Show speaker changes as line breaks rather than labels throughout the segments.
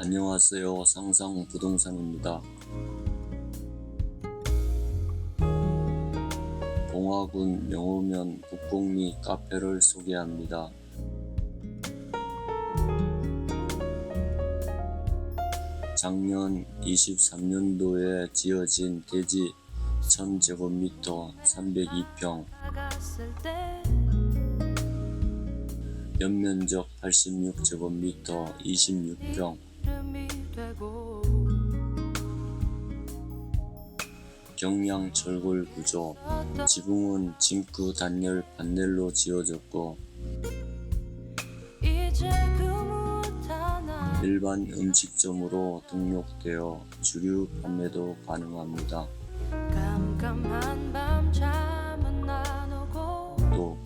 안녕하세요. 상상 부동산입니다. 봉화군 영호면 북곡리 카페를 소개합니다. 작년 23년도에 지어진 대지 1000제곱미터 302평
나갔을 때
연면적 86제곱미터 26평
이름이 되고
경량 철골 구조 지붕은 징크 단열 판넬로 지어졌고
그
일반 음식점으로 등록되어 주류 판매도 가능합니다. 또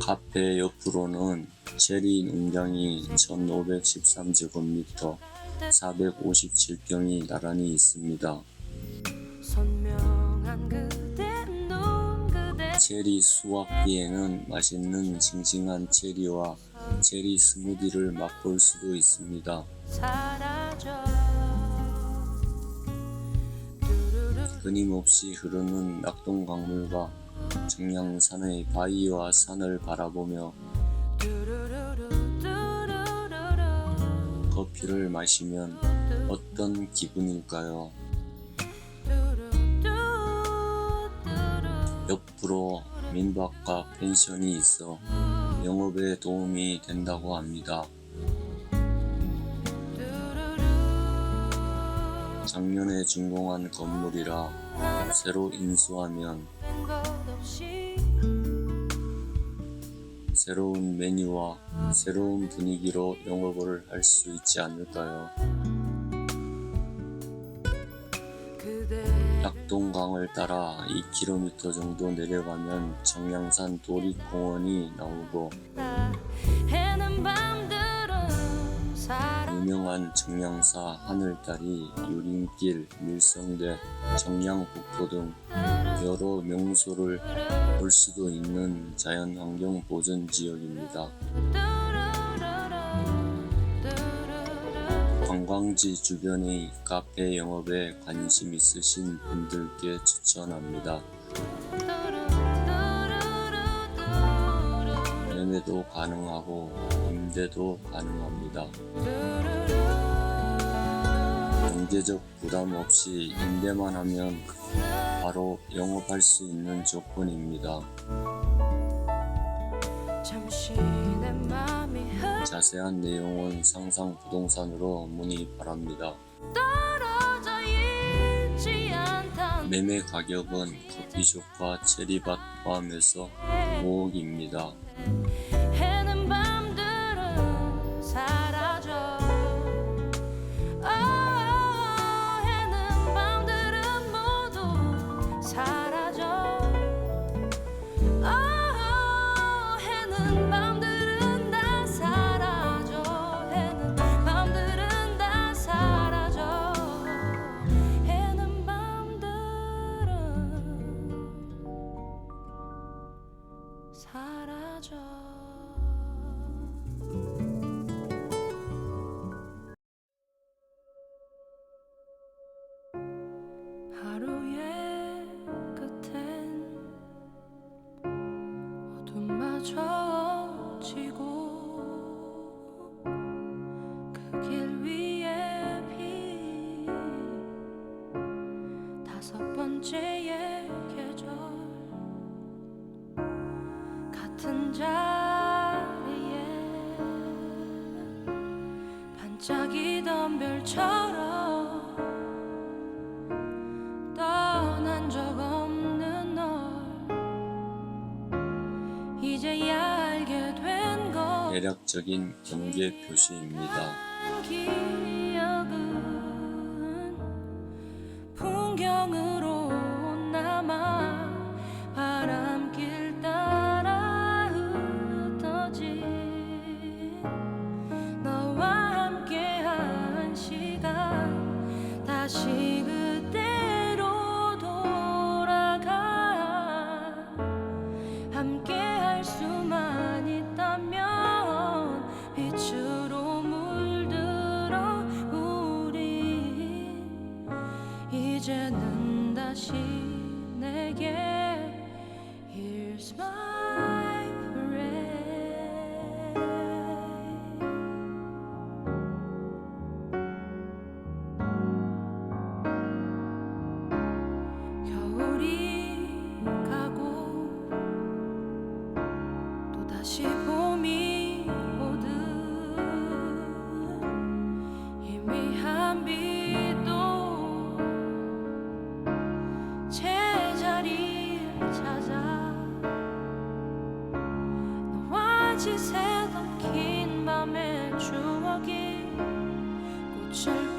카페 옆으로는 체리 농장이 1513제곱미터 457평이 나란히 있습니다. 체리 수확기에는 맛있는 싱싱한 체리와 체리 스무디를 맛볼 수도 있습니다. 끊임없이 흐르는 낙동강물과 청량산의 바위와 산을 바라보며 커피를 마시면 어떤 기분일까요? 옆으로 민박과 펜션이 있어 영업에 도움이 된다고 합니다. 작년에 준공한 건물이라 새로 인수하면 새로운 메뉴와 새로운 분위기로 영업을 할수 있지 않을까요?
그대
낙동강을 따라 2km 정도 내려가면 청량산 도립공원이 나오고 유명한 청량사 하늘다리, 유림길, 밀성대, 청량북도 등 여러 명소를 볼 수도 있는 자연환경 보전 지역입니다. 관광지 주변의 카페 영업에 관심 있으신 분들께 추천합니다. 매매도 가능하고 임대도 가능합니다. 경제적 부담 없이 임대만 하면 바로 영업할 수 있는 조건입니다. 자세한 내용은 상상 부동산으로 문의 바랍니다. 매매 가격은 커피숍과 체리밭 포함해서 5억입니다.
사라져. 하루의 끝엔 어둠마저 지고 그 길 위에 피 다섯 번째의 같은 자리에 반짝이던 별처럼 떠난 적 없는 널 이제야 알게 된것
대략적인 경계 표시입니다.
기억은 풍경으로 시 같이 새던 긴 밤의 추억이 꽃을